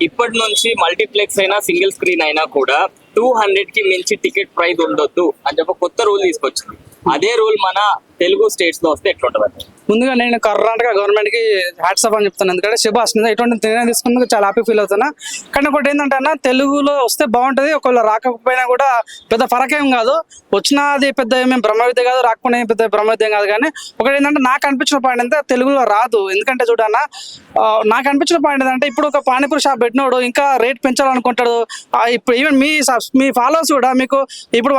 ఇప్పటి నుంచి మల్టీప్లెక్స్ అయినా సింగిల్ స్క్రీన్ అయినా కూడా టూ హండ్రెడ్కి మించి టికెట్ ప్రైస్ ఉండొద్దు అని చెప్పి కొత్త రూల్ తీసుకొచ్చింది. అదే రూల్ మన తెలుగు స్టేట్స్లో వస్తే ఎట్లుంటది ముందుగా నేను కర్ణాటక గవర్నమెంట్కి హ్యాట్సప్ అని చెప్తాను. ఎందుకంటే శుభాష్ మీద ఇటువంటి నిర్ణయం తీసుకున్నందుకు చాలా హ్యాపీ ఫీల్ అవుతున్నా. కానీ ఒకటి ఏంటంటే అన్న తెలుగులో వస్తే బాగుంటుంది ఒకవేళ రాకపోయినా కూడా పెద్ద ఫరక్ ఏం కాదు. వచ్చినది పెద్ద ఏమేమి బ్రహ్మవిద్య కాదు రాకపోయినా ఏం పెద్ద బ్రహ్మవిద్యం కాదు. కానీ ఒకటి ఏంటంటే నాకు అనిపించిన పాయింట్ అంతా తెలుగులో రాదు. ఎందుకంటే చూడన్న నాకు అనిపించిన పాయింట్ ఏంటంటే ఇప్పుడు ఒక పానీపూరి షాప్ పెట్టినోడు ఇంకా రేట్ పెంచాలనుకుంటాడు. ఇప్పుడు ఈవెన్ మీ మీ ఫాలోవర్స్ కూడా మీకు ఇప్పుడు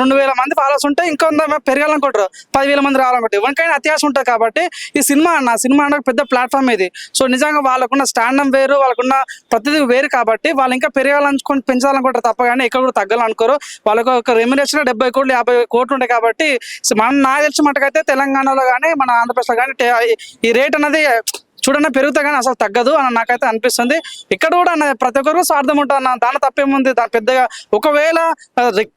రెండు వేల మంది ఫాలోవర్స్ ఉంటే ఇంకా పెరగాలనుకుంటారు. పదివేల మంది రావాలనుకుంటారు. ఎవరికైనా అత్యాశ ఉంటుంది. కాబట్టి ఈ సినిమా అన్న సినిమా అన్న పెద్ద ప్లాట్ఫామ్ ఇది. సో నిజంగా వాళ్ళకున్న స్టాండప్ వేరు వాళ్ళకున్న ప్రతిదీ వేరు కాబట్టి వాళ్ళు ఇంకా పెరగాలనుకుని పెంచాలనుకుంటారు తప్ప కానీ ఎక్కడ కూడా తగ్గాలనుకోరు. వాళ్ళకు ఒక రెమ్యునేషన్ డెబ్బై కోట్లు యాభై కోట్లు ఉంటాయి కాబట్టి మనం నాకు తెలిసిన మటుకైతే తెలంగాణలో కానీ మన ఆంధ్రప్రదేశ్లో కానీ ఈ రేట్ అనేది చూడండి పెరుగుతా కానీ అసలు తగ్గదు అని నాకైతే అనిపిస్తుంది. ఇక్కడ కూడా అన్న ప్రతి ఒక్కరు స్వార్థం ఉంటుంది దాని తప్పేముంది? దాని పెద్దగా ఒకవేళ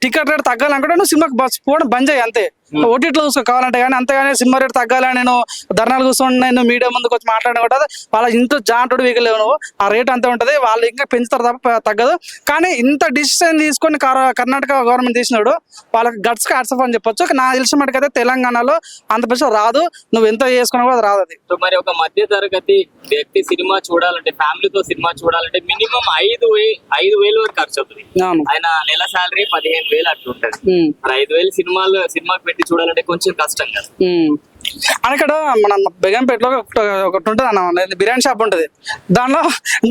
టికెట్ రేట్ తగ్గాలనుకుంటే నువ్వు సినిమాకి బస్ పోవడం బంద్ చేయి అంతే. ఓటీట్లో చూసుకో కావాలంటే కానీ అంతేగాని సినిమా రేట్ తగ్గాలని నేను ధర్నాలు కూర్చొని నేను మీడియా ముందుకు వచ్చి మాట్లాడడం కూడా వాళ్ళ ఇంత జాంటుడు వీగలేవు నువ్వు. ఆ రేట్ అంతే ఉంటుంది వాళ్ళు ఇంకా పెంచుతారు తప్ప తగ్గదు. కానీ ఇంత డిసిషన్ తీసుకొని కర- కర్ణాటక గవర్నమెంట్ తీసినాడు వాళ్ళకి గట్స్ హ్యాట్సప్ అని చెప్పొచ్చు. నాకు తెలిసిన మటుకైతే తెలంగాణలో ఆంధ్రప్రదేశ్ రాదు. నువ్వు ఎంత చేసుకున్నా కూడా రాదు అది. మరి ఒక మధ్య తరగతి వ్యక్తి సినిమా చూడాలంటే ఫ్యామిలీతో సినిమా చూడాలంటే మినిమం ఐదు ఐదు వేలు వరకు ఖర్చు అవుతుంది ఆయన నెల శాలరీ పదిహేను వేలు అట్లుంటది. ఐదు వేలు సినిమాలు సినిమాకి పెట్టి చూడాలంటే కొంచెం కష్టం కదా. ఇక్కడ మన బెగంపేటలో ఒకటి ఒకటి ఉంటుంది అన్న బిర్యానీ షాప్ ఉంటుంది. దానిలో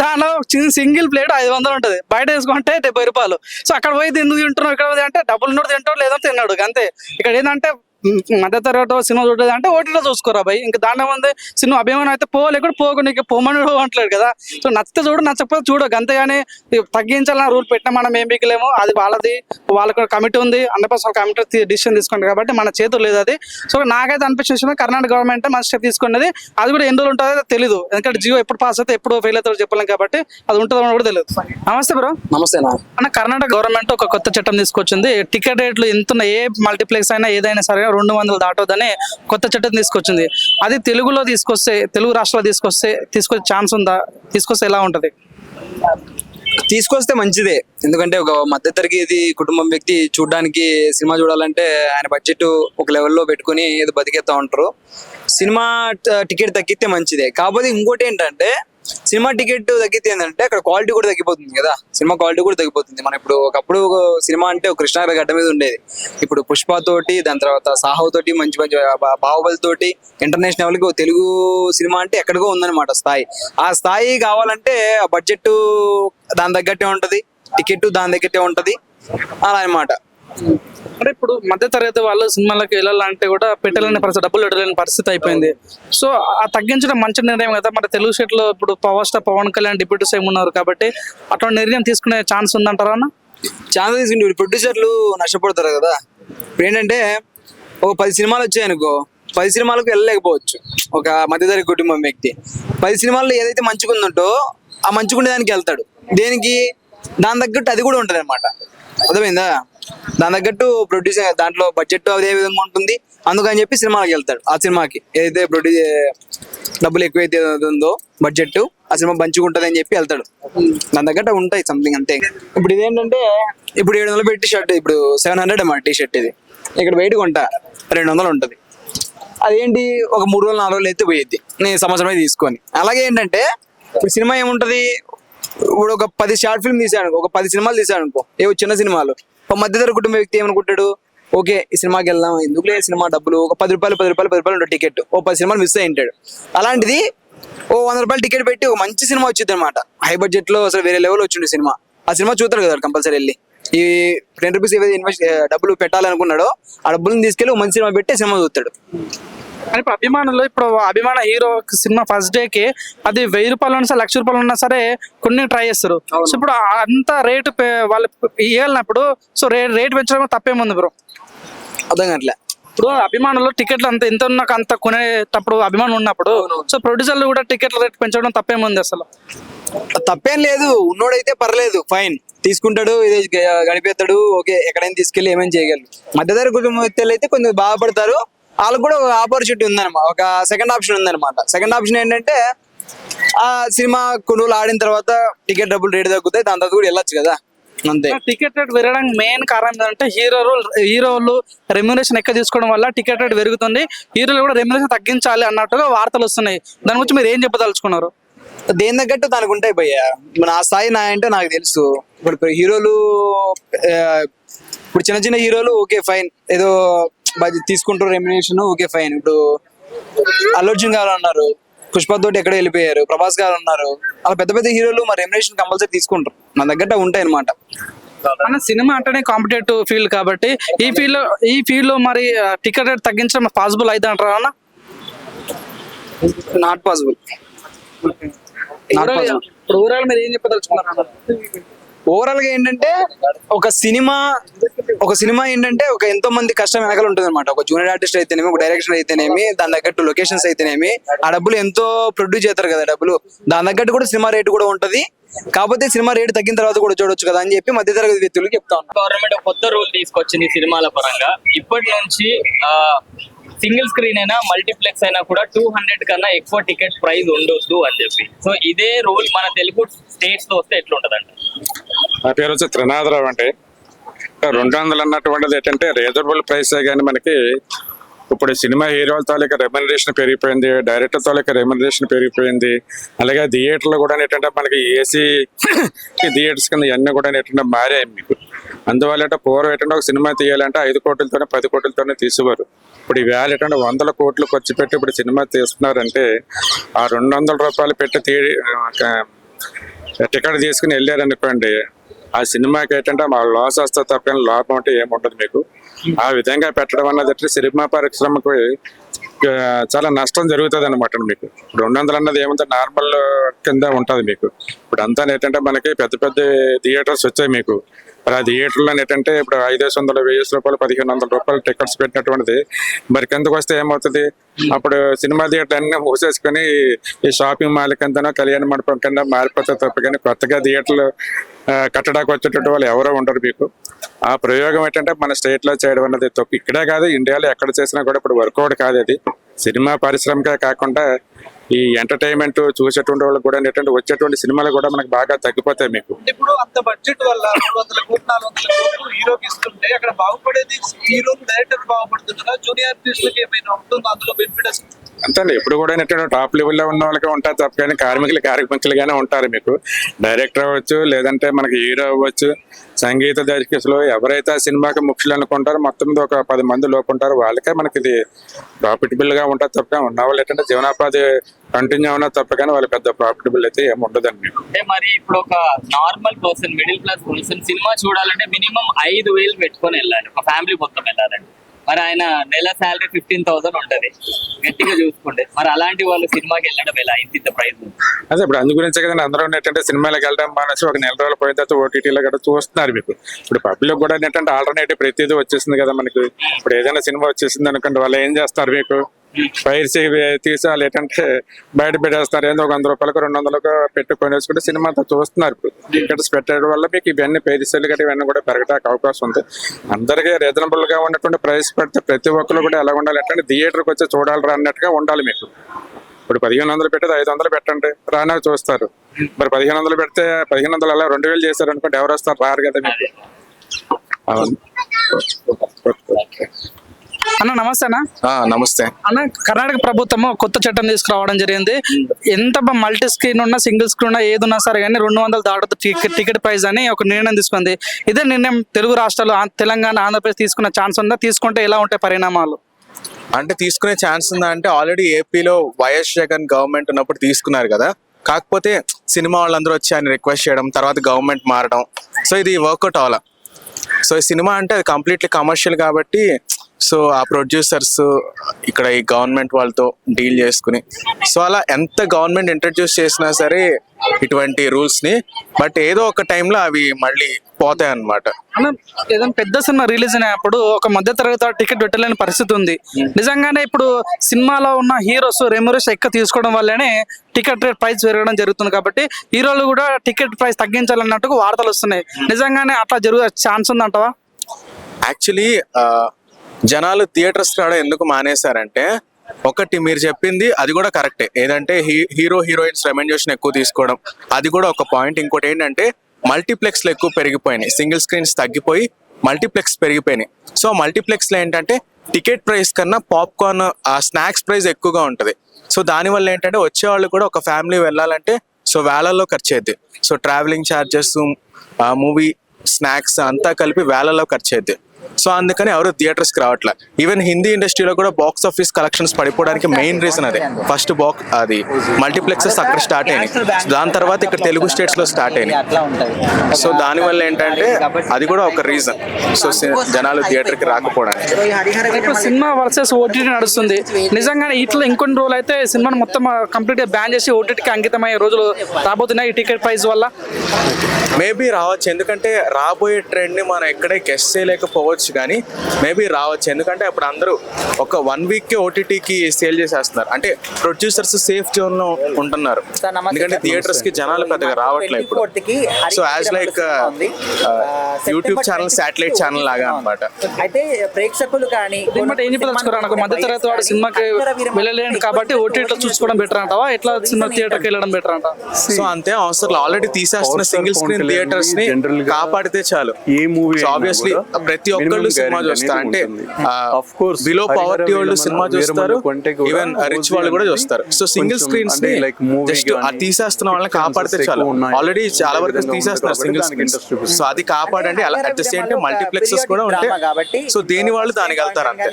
దానిలో చిన్న సింగిల్ ప్లేట్ ఐదు వందలు ఉంటుంది. బయట వేసుకుంటే డెబ్బై రూపాయలు. సో అక్కడ పోయి ఎందుకు తింటున్నావు? ఇక్కడ పోయి అంటే డబ్బులు ఉన్నోడు తింటాడు లేదో తిన్నాడు. అంతే. ఇక్కడ ఏంటంటే మధ్య తరగతి సినిమా చూడలేదు అంటే ఓటీలో చూసుకోరా భయ్? ఇంకా దాంట్లో ఉంది సినిమా అభిమానం అయితే పోలేకుండా పోకు నీకు పోమని అంటలేడు కదా. సో నచ్చితే చూడు నచ్చకపోతే చూడు. అంతేగాని తగ్గించాలని రూల్ పెట్టినా మనం ఏం బిగలేము అది వాళ్ళది వాళ్ళకు కమిటీ ఉంది. హండ్రెడ్ పర్సెంట్ కమిటీ డిసిషన్ తీసుకుంటారు కాబట్టి మన చేతులు లేదు అది. సో నాకైతే అనిపించింది కర్ణాటక గవర్నమెంట్ మన స్టెప్ తీసుకున్నది. అది కూడా ఎన్ని రోజులు ఉంటుందో తెలియదు ఎందుకంటే జియో ఎప్పుడు పాస్ అయితే ఎప్పుడు ఫెయిల్ అవుతుందో చెప్పలేం కాబట్టి అది ఉంటుందో కూడా తెలియదు నమస్తే బ్రో. నమస్తే అన్న కర్ణాటక గవర్నమెంట్ ఒక కొత్త చట్టం తీసుకొచ్చింది. టికెట్ రేట్లు ఎంత ఉన్న ఏ మల్టీప్లెక్స్ అయినా ఏదైనా సరే రెండు వందలు దాటొద్దని కొత్త చట్టం తీసుకొచ్చింది. అది తెలుగులో తీసుకొస్తే తెలుగు రాష్ట్రాల్లో తీసుకొస్తే తీసుకొచ్చే ఛాన్స్ ఉందా? తీసుకొస్తే ఎలా ఉంటుంది? తీసుకొస్తే మంచిదే. ఎందుకంటే ఒక మధ్యతరగతి కుటుంబం వ్యక్తి చూడడానికి సినిమా చూడాలంటే ఆయన బడ్జెట్ ఒక లెవెల్లో పెట్టుకుని ఏదో బతికేస్తూ ఉంటారు. సినిమా టికెట్ తగ్గితే మంచిదే. కాకపోతే ఇంకోటి ఏంటంటే సినిమా టికెట్ తగ్గితే ఏంటంటే అక్కడ క్వాలిటీ కూడా తగ్గిపోతుంది కదా. సినిమా క్వాలిటీ కూడా తగ్గిపోతుంది. మనం ఇప్పుడు ఒకప్పుడు సినిమా అంటే ఒక కృష్ణాగర గడ్డ మీద ఉండేది. ఇప్పుడు పుష్ప తోటి దాని తర్వాత సాహో తోటి మంచి మంచి బాహుబలి తోటి ఇంటర్నేషనల్కి తెలుగు సినిమా అంటే ఎక్కడికో ఉందన్నమాట స్థాయి. ఆ స్థాయి కావాలంటే ఆ బడ్జెట్ దాని తగ్గట్టే ఉంటది టికెట్ దాని తగ్గట్టే ఉంటది అలా అన్నమాట. అంటే ఇప్పుడు మధ్య తరగతి వాళ్ళు సినిమాలకు వెళ్ళాలంటే కూడా పెట్టలేని పరిస్థితి డబ్బులు పెట్టలేని పరిస్థితి అయిపోయింది. సో ఆ తగ్గించడం మంచి నిర్ణయం కదా మరి తెలుగు స్టేట్లో ఇప్పుడు power star Pawan Kalyan deputy CM ఉన్నారు కాబట్టి అటువంటి నిర్ణయం తీసుకునే ఛాన్స్ ఉందంటారా అన్న? ఛాన్స్ తీసుకుంటే ప్రొడ్యూసర్లు నష్టపోతారు కదా. ఇప్పుడు ఏంటంటే ఒక పది సినిమాలు వచ్చాయనుకో పది సినిమాలకు వెళ్ళలేకపోవచ్చు ఒక మధ్యతరగతి కుటుంబం వ్యక్తి. పది సినిమాల్లో ఏదైతే మంచిగా ఉందంటో ఆ మంచిగుండే దానికి వెళ్తాడు. దేనికి? దాని తగ్గట్టు అది కూడా ఉంటుంది అనమాట అర్థమైందా? దాని తగ్గట్టు ప్రొడ్యూసర్ దాంట్లో బడ్జెట్ అదే విధంగా ఉంటుంది. అందుకని చెప్పి సినిమాకి వెళ్తాడు. ఆ సినిమాకి ఏదైతే ప్రొడ్యూస్ డబ్బులు ఎక్కువైతే ఉందో బడ్జెట్ ఆ సినిమా మంచిగా ఉంటుంది అని చెప్పి వెళ్తాడు. దాని తగ్గట్టు ఉంటాయి సంథింగ్ అంతే. ఇప్పుడు ఇదేంటంటే ఇప్పుడు ఏడు వందలు పెట్టి షర్ట్ ఇప్పుడు సెవెన్ హండ్రెడ్ అన్నమాట టీ షర్ట్ ఇది. ఇక్కడ బయట కొంటా రెండు వందలు ఉంటుంది. అదేంటి? ఒక మూడు రోజులు నాలుగు రోజులు అయితే పోయేది నేను సంవత్సరం అయితే తీసుకొని. అలాగే ఏంటంటే ఇప్పుడు సినిమా ఏముంటది? ఇప్పుడు ఒక పది షార్ట్ ఫిల్మ్ తీసాను ఒక పది సినిమాలు తీసాను అనుకో ఏవో చిన్న సినిమాలు? మధ్యతర కుటుంబ వ్యక్తి ఏమనుకుంటాడు? ఓకే ఈ సినిమాకి వెళ్దాం. ఎందుకులే సినిమా డబ్బులు? ఒక పది రూపాయలు పది రూపాయలు పది రూపాయలు ఉంటుంది టికెట్ ఓ పది సినిమాలు మిస్ అయింటాడు అలాంటిది ఓ వంద రూపాయలు టికెట్ పెట్టి ఒక మంచి సినిమా వచ్చింది అనమాట హై బడ్జెట్లో అసలు వేరే లెవెల్ వచ్చింది సినిమా. ఆ సినిమా చూస్తారు కదా కంపల్సరీ వెళ్ళి. ఈ టెన్ రూపీస్ ఏవైతే ఇన్వెస్ట్ డబ్బులు పెట్టాలనుకున్నాడో ఆ డబ్బులను తీసుకెళ్ళి ఒక మంచి సినిమా పెట్టి సినిమా చూస్తాడు. కానీ ఇప్పుడు అభిమానులు ఇప్పుడు అభిమాన హీరో సినిమా ఫస్ట్ డే కి అది వెయ్యి రూపాయలు ఉన్నా సరే లక్ష రూపాయలు ఉన్నా సరే కొన్ని ట్రై చేస్తారు. సో ఇప్పుడు అంత రేటు వాళ్ళు ఇవ్వాలన్నప్పుడు సో రేట్ రేట్ పెంచడం తప్పేముంది బ్రో? అర్థం కావట్లే. ఇప్పుడు అభిమానులు టికెట్లు అంత ఎంత ఉన్నా అంత కొనేటప్పుడు అభిమానులు ఉన్నప్పుడు సో ప్రొడ్యూసర్లు కూడా టికెట్ల రేట్ పెంచడం తప్పేముంది అసలు? తప్పేం లేదు ఉన్నోడైతే పర్లేదు ఫైన్. తీసుకుంటాడు ఇది గడిపేస్తాడు ఓకే ఎక్కడైనా తీసుకెళ్ళి ఏమైనా చేయగలరు కుటుంబ వ్యక్తులు అయితే కొంచెం బాధపడతారు. వాళ్ళకు కూడా ఒక ఆపర్చునిటీ ఉందన్నమాట. ఒక సెకండ్ ఆప్షన్ ఉందన్నమాట. సెకండ్ ఆప్షన్ ఏంటంటే ఆ సినిమా కొన్ని రోజులు ఆడిన తర్వాత టికెట్ డబ్బులు రేటు తగ్గుతాయి దాని తర్వాత కూడా వెళ్ళొచ్చు కదా. అంతే. టికెట్ రేట్ పెరగడానికి మెయిన్ కారణం ఏంటంటే హీరోలు హీరోలు రెమ్యునేషన్ ఎక్కువ తీసుకోవడం వల్ల టికెట్ రేట్ పెరుగుతుంది హీరోలు కూడా రెమ్యునేషన్ తగ్గించాలి అన్నట్టుగా వార్తలు వస్తున్నాయి. దాని గురించి మీరు ఏం చెప్పదలుచుకున్నారు? దేని తగ్గట్టు దానికి ఉంటాయి భయ్య. నా స్థాయి నా అంటే నాకు తెలుసు. ఇప్పుడు హీరోలు ఇప్పుడు చిన్న చిన్న హీరోలు ఓకే ఫైన్. ఏదో తీసుకుంటారు రెమ్యునేషన్ ఓకే ఫైన్ ఇప్పుడు అల్లు అర్జున్ గారు ఉన్నారు పుష్ప తోటి ఎక్కడ వెళ్ళిపోయారు ప్రభాస్ గారు ఉన్నారు అలా పెద్ద పెద్ద హీరోలు మరి రెమ్యునేషన్ కంపల్సరీ తీసుకుంటారు. నా తగ్గట్టు ఉంటాయి అనమాట అన్న సినిమా అంటేనే కాంపిటేటివ్ ఫీల్డ్ కాబట్టి ఈ ఫీల్డ్లో ఈ ఫీల్డ్లో మరి టికెట్ రేట్ తగ్గించడం పాసిబుల్ అయితే అంటారా అన్న? Not possible Not possible. ఇప్పుడు ఓవరాల్ మీరు ఏం చెప్పదలుచుకున్నారు? ఓవరాల్గా ఏంటంటే ఒక సినిమా ఒక సినిమా ఏంటంటే ఒక ఎంతో మంది కష్టం వెనకాల ఉంటుంది అనమాట ఒక జూనియర్ ఆర్టిస్ట్ అయితేనేమి ఒక డైరెక్షన్ అయితేనేమి దాని తగ్గట్టు లొకేషన్స్ అయితేనేమి ఆ డబ్బులు ఎంతో ప్రొడ్యూస్ చేస్తారు కదా డబ్బులు. దాని తగ్గట్టు కూడా సినిమా రేట్ కూడా ఉంటది. కాకపోతే సినిమా రేట్ తగ్గిన తర్వాత కూడా చూడొచ్చు కదా అని చెప్పి మధ్యతరగతి వ్యక్తులకు చెప్తా ఉన్నా. గవర్నమెంట్ కొత్త రూల్ తీసుకొచ్చింది సినిమాల పరంగా. ఇప్పటి నుంచి సింగిల్ స్క్రీన్ అయినా మల్టీప్లెక్స్ అయినా కూడా టూ హండ్రెడ్ కన్నా ఎక్కువ టికెట్ ప్రైస్ ఉండొద్దు అని చెప్పి. సో ఇదే రూల్ మన తెలుగు స్టేట్స్లో వస్తే ఎట్లుంటదంట? నా పేరు వచ్చి త్రినాథరావు అంటే రెండు వందలు అన్నటువంటిది ఏంటంటే రీజనబుల్ ప్రైస్ కానీ మనకి ఇప్పుడు సినిమా హీరోల తాలూకా రెమ్యునరేషన్ పెరిగిపోయింది డైరెక్టర్ తాలూకా రెమ్యునరేషన్ పెరిగిపోయింది అలాగే థియేటర్లు కూడా ఏంటంటే మనకి ఏసీ థియేటర్స్ కింద ఇవన్నీ కూడా ఏంటంటే మారాయి మీకు. అందువల్ల ఏంటంటే పూర్వం ఏంటంటే ఒక సినిమా తీయాలంటే ఐదు కోట్లతోనే పది కోట్లతోనే తీసేవారు. ఇప్పుడు ఈవేళ ఏంటంటే వందల కోట్లు ఖర్చు పెట్టి ఇప్పుడు సినిమా తీస్తున్నారంటే ఆ రెండు వందల రూపాయలు పెట్టి తీ టికెట్ తీసుకుని వెళ్ళారనుకోండి ఆ సినిమాకి ఏంటంటే మా లాస్ వస్తే తప్ప లాభం అంటే ఏముండదు మీకు. ఆ విధంగా పెట్టడం అన్నది అంటే సినిమా పరిశ్రమకు చాలా నష్టం జరుగుతుంది అనమాట మీకు. రెండు వందలు అన్నది ఏమంటే నార్మల్ కింద ఉంటుంది మీకు. ఇప్పుడు అంతా ఏంటంటే మనకి పెద్ద పెద్ద థియేటర్స్ వచ్చాయి మీకు. మరి ఆ థియేటర్లో ఏంటంటే ఇప్పుడు ఐదేసి వందలు వెయ్యి రూపాయలు పదిహేను వందల రూపాయలు టికెట్స్ పెట్టినటువంటిది. మరి కిందకు వస్తే ఏమవుతుంది? అప్పుడు సినిమా థియేటర్ అన్ని మూసేసుకొని ఈ షాపింగ్ మాల్ కిందనో కళ్యాణ మండపం కింద మారిపోతే తప్ప కానీ కొత్తగా థియేటర్లు కట్టడానికి వచ్చేటట్టు వాళ్ళు ఎవరో ఉండరు మీకు. ఆ ప్రయోగం ఏంటంటే మన స్టేట్లో చేయడం అన్నది తప్పు. ఇక్కడే కాదు ఇండియాలో ఎక్కడ చేసినా కూడా ఇప్పుడు వర్కౌట్ కాదు అది. సినిమా పరిశ్రమకే కాకుండా ఈ ఎంటర్టైన్మెంట్ చూసేటువంటి వాళ్ళకి కూడా ఏంటంటే వచ్చేటువంటి సినిమాలు కూడా మనకు బాగా తగ్గిపోతాయి మీకు. ఇప్పుడు అంత బడ్జెట్ వల్ల హీరోకి ఇస్తుంటే అక్కడ బాగుపడేది హీరో డైరెక్టర్ బాగుపడుతుందా? జూనియర్ ఆర్టిస్టులకి ఏమైనా ఉంటుందో? అందులో బెనిఫిట్ అంతే ఇప్పుడు కూడా ఏంటంటే టాప్ లెవెల్లో ఉన్న వాళ్ళకి ఉంటారు తప్ప కానీ కార్మికులు కార్మికులుగానే ఉంటారు మీకు. డైరెక్టర్ అవ్వచ్చు లేదంటే మనకి హీరో అవ్వచ్చు సంగీత దర్శకులు ఎవరైతే ఆ సినిమాకి ముఖ్యులు అనుకుంటారో మొత్తం మీద ఒక పది మంది లోపు ఉంటారు. వాళ్ళకే మనకి ఇది ప్రాఫిటబుల్గా ఉంటుంది తప్ప ఉన్న వాళ్ళు ఏంటంటే జీవనోపాధి కంటిన్యూ అవునా తప్ప కానీ వాళ్ళు పెద్ద ప్రాఫిటబుల్ అయితే ఏమి ఉండదండి. అంటే మరి ఇప్పుడు ఒక normal person middle class person cinema చూడాలంటే మినిమం ఐదు వేలు పెట్టుకొని వెళ్ళాలి. ఒక ఫ్యామిలీ మొత్తం వెళ్ళాలండి మరి ఆయన నెల శాలరీ ఫిఫ్టీన్ థౌసండ్ ఉంటది. గట్టిగా చూసుకుంటే మరి అలాంటి వాళ్ళు సినిమాకి వెళ్ళడం ఎలా? ఇంత ఇంత అదే ఇప్పుడు అందు గురించే కదండి అందరూ ఏంటంటే సినిమాలకు వెళ్ళడం మానేసి ఒక నెల రోజులు పోయిన తర్వాత ఓటీటీలో కూడా చూస్తున్నారు మీకు ఇప్పుడు పబ్లిక్ కూడా ఏంటంటే ఆల్టర్నేటివ్ ప్రతిదీ వచ్చేసింది కదా మనకి. ఇప్పుడు ఏదైనా సినిమా వచ్చేసింది అనుకోండి వాళ్ళు ఏం చేస్తారు మీకు? ఫైర్స్ తీసాలి వాళ్ళు ఏంటంటే బయట పెట్టేస్తారు ఏదో ఒక వంద రూపాయలకు రెండు వందలకు పెట్టుకొని వేసుకుంటే సినిమా అంతా చూస్తున్నారు. ఇప్పుడు టికెట్స్ పెట్టడం వల్ల మీకు ఇవన్నీ పేరిసెలు గట్టి ఇవన్నీ కూడా పెరగడానికి అవకాశం ఉంది. అందరికీ రీజనబుల్గా ఉన్నటువంటి ప్రైస్ పెడితే ప్రతి ఒక్కరు కూడా ఎలా ఉండాలి? అంటే థియేటర్కి వచ్చి చూడాలి అన్నట్టుగా ఉండాలి మీకు. ఇప్పుడు పదిహేను వందలు పెట్టేది ఐదు వందలు పెట్టండి. రానా చూస్తారు. మరి పదిహేను వందలు పెడితే పదిహేను వందలు అలా రెండు వేలు చేశారు అనుకోండి ఎవరు వస్తారు? రారు కదా మీకు. అవును. అన్న నమస్తే అన్న. ఆ, నమస్తే. అన్న కర్ణాటక ప్రభుత్వం కొత్త చట్టం తీసుకురావడం జరిగింది. ఎంత మల్టీ స్క్రీన్ ఉన్నా సింగిల్ స్క్రీన్ ఉన్నా ఏది ఉన్నా సరే కానీ రెండు వందలు దాటదు టికెట్ టికెట్ ప్రైస్ అని ఒక నిర్ణయం తీసుకుంది. ఇదే నిర్ణయం తెలుగు రాష్ట్రాలు తెలంగాణ ఆంధ్రప్రదేశ్ తీసుకున్న ఛాన్స్ ఉందా? తీసుకుంటే ఎలా ఉంటాయి పరిణామాలు? అంటే తీసుకునే ఛాన్స్ ఉందా? అంటే ఆల్రెడీ ఏపీలో వైఎస్ జగన్ గవర్నమెంట్ ఉన్నప్పుడు తీసుకున్నారు కదా. కాకపోతే సినిమా వాళ్ళందరూ వచ్చి ఆయన రిక్వెస్ట్ చేయడం తర్వాత గవర్నమెంట్ మారడం. సో ఇది వర్కౌట్ అవ్వాల? సో ఈ సినిమా అంటే అది కంప్లీట్లీ కమర్షియల్ కాబట్టి సో ఆ ప్రొడ్యూసర్స్ ఇక్కడ ఈ గవర్నమెంట్ వాళ్ళతో డీల్ చేసుకుని సో అలా ఎంత గవర్నమెంట్ ఇంట్రడ్యూస్ చేసినా సరే ఇటువంటి రూల్స్ని బట్ ఏదో ఒక టైంలో అవి మళ్ళీ పోతాయి అన్నమాట. అన్న ఏదైనా పెద్ద సినిమా రిలీజ్ అయినప్పుడు ఒక మధ్య తరగతి టికెట్ పెట్టలేని పరిస్థితి ఉంది. నిజంగానే ఇప్పుడు సినిమాలో ఉన్న హీరోస్ రెమ్యూరేషన్ ఎక్కువ తీసుకోవడం వల్లనే టికెట్ రేట్ ప్రైస్ పెరగడం జరుగుతుంది కాబట్టి హీరోలు కూడా టికెట్ ప్రైస్ తగ్గించాలన్నట్టుగా వార్తలు వస్తున్నాయి. నిజంగానే అట్లా జరుగు ఛాన్స్ ఉందంటవా? యాక్చువల్లీ జనాలు థియేటర్స్ రావడం ఎందుకు మానేశారంటే ఒకటి మీరు చెప్పింది అది కూడా కరెక్టే. ఏదంటే హీ- హీరో హీరోయిన్స్ రెమెండేషన్ ఎక్కువ తీసుకోవడం. అది కూడా ఒక పాయింట్. ఇంకోటి ఏంటంటే మల్టీప్లెక్స్లు ఎక్కువ పెరిగిపోయినాయి. సింగిల్ స్క్రీన్స్ తగ్గిపోయి మల్టీప్లెక్స్ పెరిగిపోయినాయి. సో మల్టీప్లెక్స్లో ఏంటంటే టికెట్ ప్రైస్ కన్నా పాప్కార్న్ ఆ స్నాక్స్ ప్రైస్ ఎక్కువగా ఉంటుంది. సో దానివల్ల ఏంటంటే వచ్చేవాళ్ళు కూడా ఒక ఫ్యామిలీ వెళ్ళాలంటే సో వేలల్లో ఖర్చు అయ్యింది so travelling charges movie snacks అంతా కలిపి వేలల్లో ఖర్చు అయ్యింది సో అందుకని ఎవరు థియేటర్స్కి రావట్లే. ఈవెన్ హిందీ ఇండస్ట్రీలో కూడా బాక్స్ ఆఫీస్ కలెక్షన్స్ పడిపోవడానికి మెయిన్ రీజన్ అదే. ఫస్ట్ బాక్స్ అది. మల్టీప్లెక్సెస్ అక్కడ స్టార్ట్ అయినాయి. దాని తర్వాత ఇక్కడ తెలుగు స్టేట్స్లో స్టార్ట్ అయినాయి. సో దాని వల్ల ఏంటంటే అది కూడా ఒక రీజన్ సో జనాలు థియేటర్కి రాకపోవడానికి. ఇప్పుడు సినిమా వర్సెస్ ఓటీటీ నడుస్తుంది. నిజంగానే ఇట్లా ఇంకొన్ని రోజులు అయితే సినిమాను మొత్తం కంప్లీట్గా బ్యాన్ చేసి ఓటీటీకి అంకితమయ్యే రోజులు రాబోతున్నాయి ఈ టికెట్ ప్రైస్ వల్ల? మేబీ రావచ్చు. ఎందుకంటే రాబోయే ట్రెండ్ని మనం ఎక్కడే గెస్ట్ చేయలేకపోవచ్చు. కానీ మేబీ రావచ్చు. ఎందుకంటే అప్పుడు అందరూ ఒక వన్ వీక్కి ఓటీటీకి సేల్ చేసేస్తున్నారు. అంటే ప్రొడ్యూసర్స్ సేఫ్ జోన్లో ఉంటున్నారు. ఎందుకంటే థియేటర్స్కి జనాలు పెద్దగా రావట్లేదు ఇప్పుడు. So as like YouTube channel satellite channel లాగా అన్నమాట. అయితే ప్రేక్షకులు కానీ దీన్ని బట్టి ఏం చెప్పదలుచుకోరా నాకు మధ్య తరగతి వాడు సినిమాకి వెళ్ళలేడు కాబట్టి ఓటీటీలో చూసుకోవడం బెటర్ అంటావా? ఎట్లా సినిమా థియేటర్కి వెళ్ళడం బెటర్ అంట సో అంతే. అవసరం ఆల్రెడీ తీసేస్తున్న సింగిల్ స్క్రీన్ థియేటర్స్ని కాపాడితే చాలు. ఏ మూవీ ఆబ్వియస్లీ ప్రతి ఒక్కళ్ళు సినిమా చూస్తారు అంటే ఆఫ్ కోర్స్ బిలో పవర్టీ వాళ్ళు సినిమా చూస్తారు ఈవెన్ రిచ్ వాళ్ళు కూడా చూస్తారు. సో సింగిల్ స్క్రీన్స్ని జస్ట్ ఆ తీసేస్తున్న వాళ్ళని కాపాడితే చాలు. ఆల్రెడీ చాలా వరకు తీసేస్తున్నారు సింగిల్ స్క్రీన్స్ సో అది కాపాడండి. అలా at the same time multiplexes కూడా ఉంటాయి. కాబట్టి సో దేని వాళ్ళు దానికి వెళ్తారు అంతే.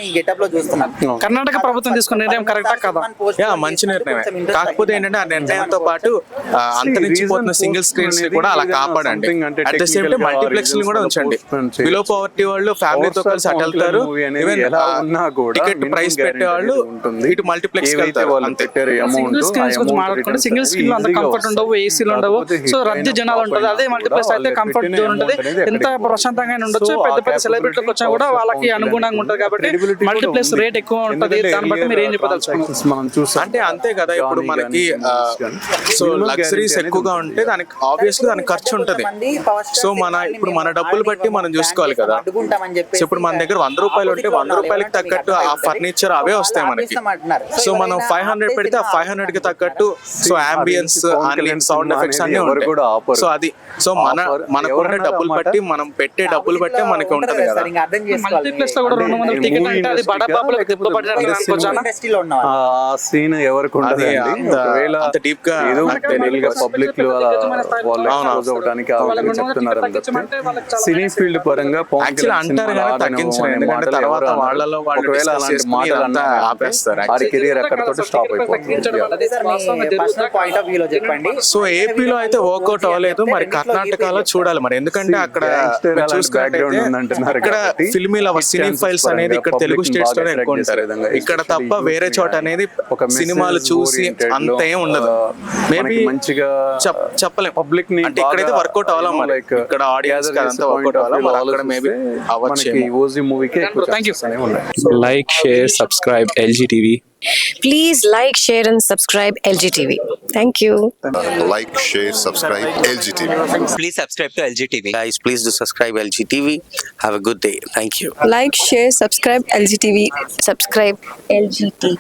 కర్ణాటక ప్రభుత్వం తీసుకున్న నిర్ణయం కరెక్టా కదా? యా మంచి నిర్ణయమే. కాకపోతే ఏంటంటే ఆ నిర్ణయంతో పాటు అంతరించిపోతున్న సింగిల్ స్క్రీన్స్ని కూడా అలా కాపాడండి. అట్ ద సేమ్ టైం మల్టీప్లెక్స్ని కూడా ఉంచండి. బిలో పవర్టీ వాళ్ళు ఫ్యామిలీతో కలిసి అటు వెళ్తారు ఈవెన్ టికెట్ ప్రైస్ పెట్టే వాళ్ళు ఇటు మల్టీప్లెక్స్ మాట్లాడుకుంటే సింగిల్ స్క్రీన్లో అంత కంఫర్ట్ ఉండవు ఏసీలు ఉండవు. సో రద్దీ జనాలు ఉంటుంది అదే మల్టీప్లెక్స్ అయితే కంఫర్ట్ జోన్ ఉంటుంది. ఎంత ప్రశాంతంగా ఉండొచ్చు పెద్ద పెద్ద సెలబ్రిటీలకు వచ్చినా కూడా వాళ్ళకి అనుగుణంగా ఉంటుంది కాబట్టి మల్టీప్లెక్స్ రేట్ ఎక్కువ ఉంటుంది. దాన్ని బట్టి మీరు ఏం చెప్పదలుచుకున్నారు అంటే అంతే కదా ఇప్పుడు మనకి సో లగ్జరీస్ ఎక్కువగా ఉంటే దానికి ఆబ్వియస్లీ దానికి ఖర్చు ఉంటది. సో మన ఇప్పుడు మన డబ్బులు బట్టి మనం చూసుకోవాలి కదా అడ్డుకుంటామని చెప్పి ఇప్పుడు మన దగ్గర వంద రూపాయలు ఉంటే వంద రూపాయలకి తగ్గట్టు ఆ ఫర్నిచర్ అవే వస్తాయి మనకి. సో మనం ఫైవ్ హండ్రెడ్ పెడితే ఆ ఫైవ్ హండ్రెడ్కి తగ్గట్టు సో అంబియన్స్ సౌండ్ ఎఫెక్ట్స్ అన్ని ఉంటాయి. సో అది సో మన మనకున్న డబ్బులు. బట్టి మనం పెట్టే డబ్బులు బట్టే మనకి ఉంటది కదా సీన్ ఎవరికి అది ఉండదండి అంత- ఒకవేళ అంత deep గా పబ్లిక్ వాళ్ళు చెప్తున్నారు సినీ ఫీల్డ్ పరంగా పవన్ అంటారు కానీ ఎందుకంటే తర్వాత? వాళ్ళలో వాళ్ళు ఒకవేళ అలాంటి మాటలు ఆపేస్తారు. వారి. కెరీర్ అక్కడతో స్టాప్ అయిపోతుంది. సో ఏపీలో అయితే వర్కౌట్ అవ్వలేదు మరి కర్ణాటకలో చూడాలి మరి. ఎందుకంటే అక్కడ ఇక్కడ ఫిల్మీ లవర్ సినీ ఫైల్స్ అనేది ఇక్కడ తెలుగు స్టేట్స్లోనే attract ఎక్కువ ఉంటారు. ఇక్కడ తప్ప వేరే చోట అనేది ఒక సినిమాలు చూసి లో, అంత ఏం ఉండదు. మేబీ మంచిగా చెప్పలేం. పబ్లిక్ని అంటే ఇక్కడైతే వర్కౌట్ అవ్వాలా like, ఇక్కడ ఆడియన్స్ వర్కౌట్ అవ్వాలా view మరి. లో అక్కడ మేబీ మనకి ఓజీ మూవీకి ఎక్కువ Thank you. chances అనేవి ఉన్నాయి like, share, subscribe LGTV. Please like, share, and subscribe LGTV. Thank you. like, share, subscribe LGTV. Please subscribe to LGTV. Guys, please do subscribe LGTV. Have a good day. Thank you. Like, share, subscribe LGTV. Subscribe LGTV.